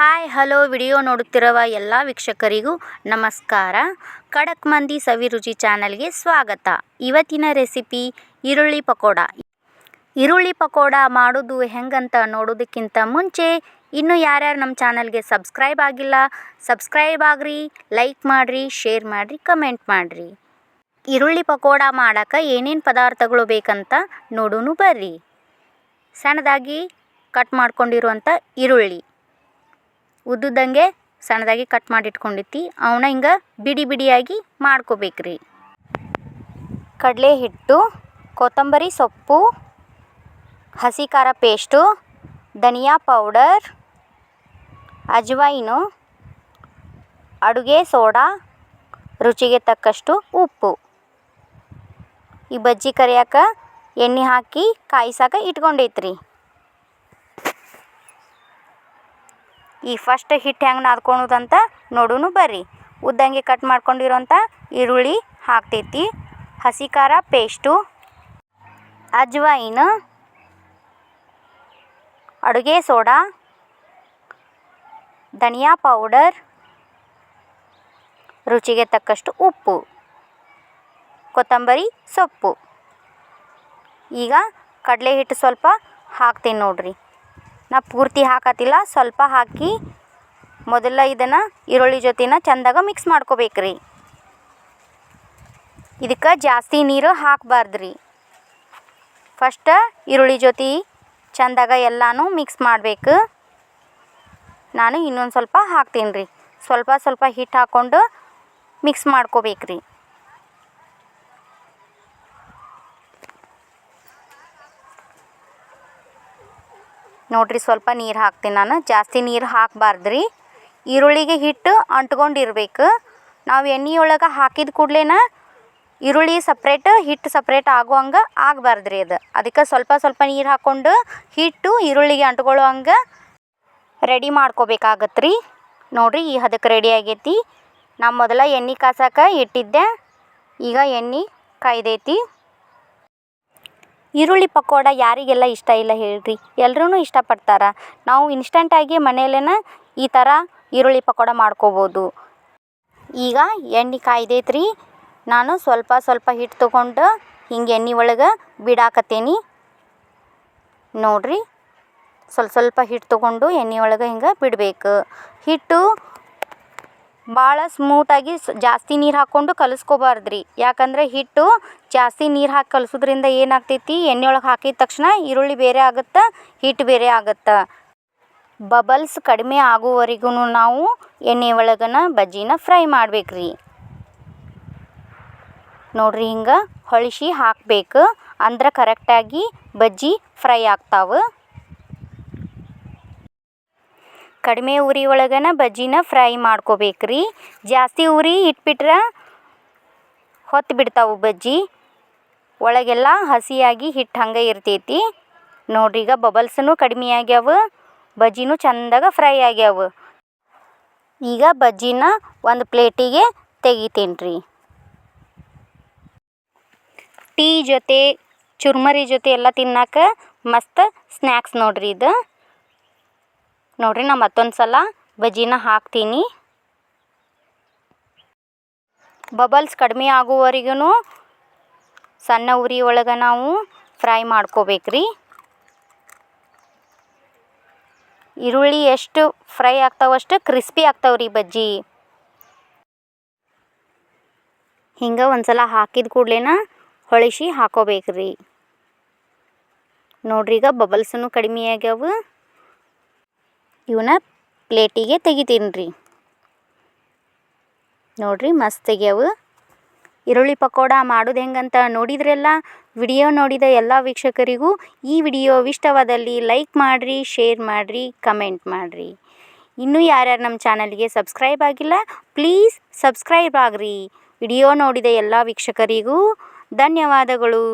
Hi, hello video ನೋಡುತ್ತಿರುವ ಎಲ್ಲ ವೀಕ್ಷಕರಿಗೂ ನಮಸ್ಕಾರ. ಖಡಕ್ ಮಂದಿ ಸವಿ ರುಚಿ ಚಾನಲ್ಗೆ ಸ್ವಾಗತ. ಇವತ್ತಿನ ರೆಸಿಪಿ ಈರುಳ್ಳಿ ಪಕೋಡ. ಈರುಳ್ಳಿ ಪಕೋಡ ಮಾಡೋದು ಹೆಂಗಂತ ನೋಡೋದಕ್ಕಿಂತ ಮುಂಚೆ ಇನ್ನು ಯಾರ್ಯಾರು ನಮ್ಮ ಚಾನಲ್ಗೆ ಸಬ್ಸ್ಕ್ರೈಬ್ ಆಗಿಲ್ಲ, ಸಬ್ಸ್ಕ್ರೈಬ್ ಆಗ್ರಿ, ಲೈಕ್ ಮಾಡಿರಿ, ಶೇರ್ ಮಾಡಿರಿ, ಕಮೆಂಟ್ ಮಾಡಿರಿ. ಈರುಳ್ಳಿ ಪಕೋಡ ಮಾಡೋಕ್ಕೆ ಏನೇನು ಪದಾರ್ಥಗಳು ಬೇಕಂತ ನೋಡೂ ಬರ್ರಿ. ಸಣ್ಣದಾಗಿ ಕಟ್ ಮಾಡ್ಕೊಂಡಿರುವಂಥ ಈರುಳ್ಳಿ. ಉದ್ದುದಂಗೆ ಸಣ್ಣದಾಗಿ ಕಟ್ ಮಾಡಿ ಇಟ್ಕೊಂಡೈತಿ ಅವನ್ನ ಹಿಂಗೆ ಬಿಡಿ ಬಿಡಿಯಾಗಿ ಮಾಡ್ಕೋಬೇಕ್ರಿ. ಕಡಲೆ ಹಿಟ್ಟು ಕೊತ್ತಂಬರಿ ಸೊಪ್ಪು, ಹಸಿ ಖಾರ ಪೇಸ್ಟು ಧನಿಯಾ ಪೌಡರ್ ಅಜ್ವೈನು ಅಡುಗೆ ಸೋಡಾ, ರುಚಿಗೆ ತಕ್ಕಷ್ಟು ಉಪ್ಪು. ಈ ಬಜ್ಜಿ ಕರಿಯಾಕ ಎಣ್ಣೆ ಹಾಕಿ ಕಾಯಿಸಾಕ ಇಟ್ಕೊಂಡೈತ್ರಿ. ಈ ಫಸ್ಟ್ ಹಿಟ್ಟು ಹೆಂಗೆ ನಾದ್ಕೊಳೋದಂತ ನೋಡೂನು ಬರ್ರಿ. ಉದ್ದಂಗೆ ಕಟ್ ಮಾಡ್ಕೊಂಡಿರೋಂಥ ಈರುಳ್ಳಿ ಹಾಕ್ತೈತಿ. ಹಸಿ ಖಾರ ಪೇಸ್ಟು ಅಜ್ವಾಯಿನ. ಅಡುಗೆ ಸೋಡಾ. ಧನಿಯಾ ಪೌಡರ್ ರುಚಿಗೆ ತಕ್ಕಷ್ಟು ಉಪ್ಪು. ಕೊತ್ತಂಬರಿ ಸೊಪ್ಪು. ಈಗ ಕಡಲೆ ಹಿಟ್ಟು ಸ್ವಲ್ಪ ಹಾಕ್ತೀನಿ ನೋಡ್ರಿ. ನಾ ಪೂರ್ತಿ ಹಾಕತ್ತಿಲ್ಲ ಸ್ವಲ್ಪ ಹಾಕಿ ಮೊದಲ ಇದನ್ನು ಈರುಳ್ಳಿ ಜೊತೆನ ಚಂದಾಗ ಮಿಕ್ಸ್ ಮಾಡ್ಕೋಬೇಕ್ರಿ. ಇದಕ್ಕೆ ಜಾಸ್ತಿ ನೀರು ಹಾಕಬಾರ್ದು ರೀ ಫಸ್ಟ ಈರುಳ್ಳಿ ಜೊತೆ ಚಂದಾಗ ಎಲ್ಲಾನು ಮಿಕ್ಸ್ ಮಾಡಬೇಕು. ನಾನು ಇನ್ನೊಂದು ಸ್ವಲ್ಪ ಹಾಕ್ತೀನಿ ರೀ ಸ್ವಲ್ಪ ಸ್ವಲ್ಪ ಹಿಟ್ಟು ಹಾಕ್ಕೊಂಡು ಮಿಕ್ಸ್ ಮಾಡ್ಕೋಬೇಕ್ರಿ. ನೋಡ್ರಿ ಸ್ವಲ್ಪ ನೀರು ಹಾಕ್ತೀನಿ ನಾನು. ಜಾಸ್ತಿ ನೀರು ಹಾಕಬಾರ್ದ್ರಿ. ಈರುಳ್ಳಿಗೆ ಹಿಟ್ಟು ಅಂಟ್ಕೊಂಡಿರ್ಬೇಕು. ನಾವು ಎಣ್ಣೆ ಒಳಗೆ ಹಾಕಿದ ಕೂಡಲೇನ ಈರುಳ್ಳಿ ಸಪ್ರೇಟ್ ಹಿಟ್ಟು ಸಪ್ರೇಟ್ ಆಗುವಂಗೆ ಆಗಬಾರ್ದ್ರಿ ಅದು. ಅದಕ್ಕೆ ಸ್ವಲ್ಪ ಸ್ವಲ್ಪ ನೀರು ಹಾಕ್ಕೊಂಡು ಹಿಟ್ಟು ಈರುಳ್ಳಿಗೆ ಅಂಟ್ಕೊಳ್ಳೋ ಹಂಗೆ ರೆಡಿ ಮಾಡ್ಕೋಬೇಕಾಗತ್ತೆ ರೀ ನೋಡಿರಿ ಈ ಹದಕ್ಕೆ ರೆಡಿ ಆಗೈತಿ. ನಾ ಮೊದಲ ಎಣ್ಣೆ ಕಾಸಕ್ಕೆ ಇಟ್ಟಿದ್ದೆ. ಈಗ ಎಣ್ಣೆ ಕಾಯ್ದೈತಿ. ಈರುಳ್ಳಿ ಪಕೋಡ ಯಾರಿಗೆಲ್ಲ ಇಷ್ಟ ಇಲ್ಲ ಹೇಳ್ರಿ. ಎಲ್ರೂ ಇಷ್ಟಪಡ್ತಾರೆ. ನಾವು ಇನ್ಸ್ಟಂಟಾಗಿ ಮನೆಯಲ್ಲೇನ ಈ ಥರ ಈರುಳ್ಳಿ ಪಕೋಡ ಮಾಡ್ಕೋಬೋದು. ಈಗ ಎಣ್ಣೆ ಕಾಯ್ದೈತ್ರಿ. ನಾನು ಸ್ವಲ್ಪ ಸ್ವಲ್ಪ ಹಿಟ್ಟು ತೊಗೊಂಡು ಹಿಂಗೆ ಎಣ್ಣೆ ಒಳಗೆ ಬಿಡಾಕತ್ತೀನಿ. ನೋಡ್ರಿ. ಸ್ವಲ್ಪ ಸ್ವಲ್ಪ ಹಿಟ್ಟು ತೊಗೊಂಡು ಎಣ್ಣೆ ಒಳಗೆ ಹಿಂಗೆ ಬಿಡಬೇಕು. ಹಿಟ್ಟು ಭಾಳ ಸ್ಮೂತಾಗಿ ಜಾಸ್ತಿ ನೀರು ಹಾಕ್ಕೊಂಡು ಕಲಿಸ್ಕೋಬಾರ್ದ್ರಿ. ಯಾಕಂದರೆ ಹಿಟ್ಟು ಜಾಸ್ತಿ ನೀರು ಹಾಕಿ ಕಲಸೋದ್ರಿಂದ ಏನಾಗ್ತೈತಿ? ಎಣ್ಣೆ ಒಳಗೆ ಹಾಕಿದ ತಕ್ಷಣ ಈರುಳ್ಳಿ ಬೇರೆ ಆಗುತ್ತೆ, ಹಿಟ್ಟು ಬೇರೆ ಆಗುತ್ತೆ. ಬಬಲ್ಸ್ ಕಡಿಮೆ ಆಗುವವರೆಗೂ ನಾವು ಎಣ್ಣೆ ಒಳಗನ ಬಜ್ಜಿನ ಫ್ರೈ ಮಾಡ್ಬೇಕ್ರಿ. ನೋಡ್ರಿ ಹಿಂಗೆ ಹೊಳಿಸಿ ಹಾಕಬೇಕು. ಅಂದ್ರೆ ಕರೆಕ್ಟಾಗಿ ಬಜ್ಜಿ ಫ್ರೈ ಆಗ್ತಾವೆ. ಕಡಿಮೆ ಉರಿ ಒಳಗನ ಬಜ್ಜಿನ ಫ್ರೈ ಮಾಡ್ಕೋಬೇಕ್ರಿ. ಜಾಸ್ತಿ ಉರಿ ಇಟ್ಬಿಟ್ರೆ ಹೊತ್ತು ಬಿಡ್ತಾವೆ ಬಜ್ಜಿ. ಒಳಗೆಲ್ಲ ಹಸಿಯಾಗಿ ಹಿಟ್ಟು ಹಂಗೆ ಇರ್ತೈತಿ. ನೋಡ್ರಿ ಈಗ ಬಬಲ್ಸನು ಕಡಿಮೆ ಆಗ್ಯಾವ, ಬಜ್ಜಿನೂ ಚಂದಾಗ ಫ್ರೈ ಆಗ್ಯಾವ. ಈಗ ಬಜ್ಜಿನ ಒಂದು ಪ್ಲೇಟಿಗೆ ತೆಗಿತೀನಿ ರೀ ಟೀ ಜೊತೆ, ಚುರ್ಮರಿ ಜೊತೆ ಎಲ್ಲ ತಿನ್ನಕ್ಕೆ ಮಸ್ತ್ ಸ್ನ್ಯಾಕ್ಸ್ ನೋಡ್ರಿ ಇದು. ನೋಡ್ರಿ ನಾ ಮತ್ತೊಂದು ಸಲ ಬಜ್ಜಿನ ಹಾಕ್ತೀನಿ. ಬಬಲ್ಸ್ ಕಡಿಮೆ ಆಗುವವರೆಗೂ ಸಣ್ಣ ಉರಿ ಒಳಗೆ ನಾವು ಫ್ರೈ ಮಾಡ್ಕೋಬೇಕ್ರಿ. ಈರುಳ್ಳಿ ಎಷ್ಟು ಫ್ರೈ ಆಗ್ತಾವಷ್ಟು ಕ್ರಿಸ್ಪಿ ಆಗ್ತಾವ್ರಿ ಬಜ್ಜಿ. ಹಿಂಗೆ ಒಂದು ಸಲ ಹಾಕಿದ ಕೂಡ್ಲೇನ ಹೊಳಿಸಿ ಹಾಕೋಬೇಕ್ರಿ. ನೋಡ್ರಿ ಈಗ ಬಬಲ್ಸೂ ಕಡಿಮೆ ಆಗ್ಯಾವ. ಇವನ್ನ ಪ್ಲೇಟಿಗೆ ತೆಗಿತೀನಿ ರೀ ನೋಡಿರಿ ಮಸ್ತ್ ತೆಗ್ಯಾವು ಈರುಳ್ಳಿ ಪಕೋಡ ಮಾಡೋದು ಹೆಂಗಂತ ನೋಡಿದ್ರೆಲ್ಲ, ವಿಡಿಯೋ ನೋಡಿದ ಎಲ್ಲ ವೀಕ್ಷಕರಿಗೂ ಈ ವಿಡಿಯೋ ಇಷ್ಟವಾದಲ್ಲಿ ಲೈಕ್ ಮಾಡಿರಿ, ಶೇರ್ ಮಾಡಿರಿ, ಕಮೆಂಟ್ ಮಾಡಿರಿ. ಇನ್ನೂ ಯಾರ್ಯಾರು ನಮ್ಮ ಚಾನಲ್ಗೆ ಸಬ್ಸ್ಕ್ರೈಬ್ ಆಗಿಲ್ಲ, ಪ್ಲೀಸ್ ಸಬ್ಸ್ಕ್ರೈಬ್ ಆಗ್ರಿ. ವಿಡಿಯೋ ನೋಡಿದ ಎಲ್ಲ ವೀಕ್ಷಕರಿಗೂ ಧನ್ಯವಾದಗಳು.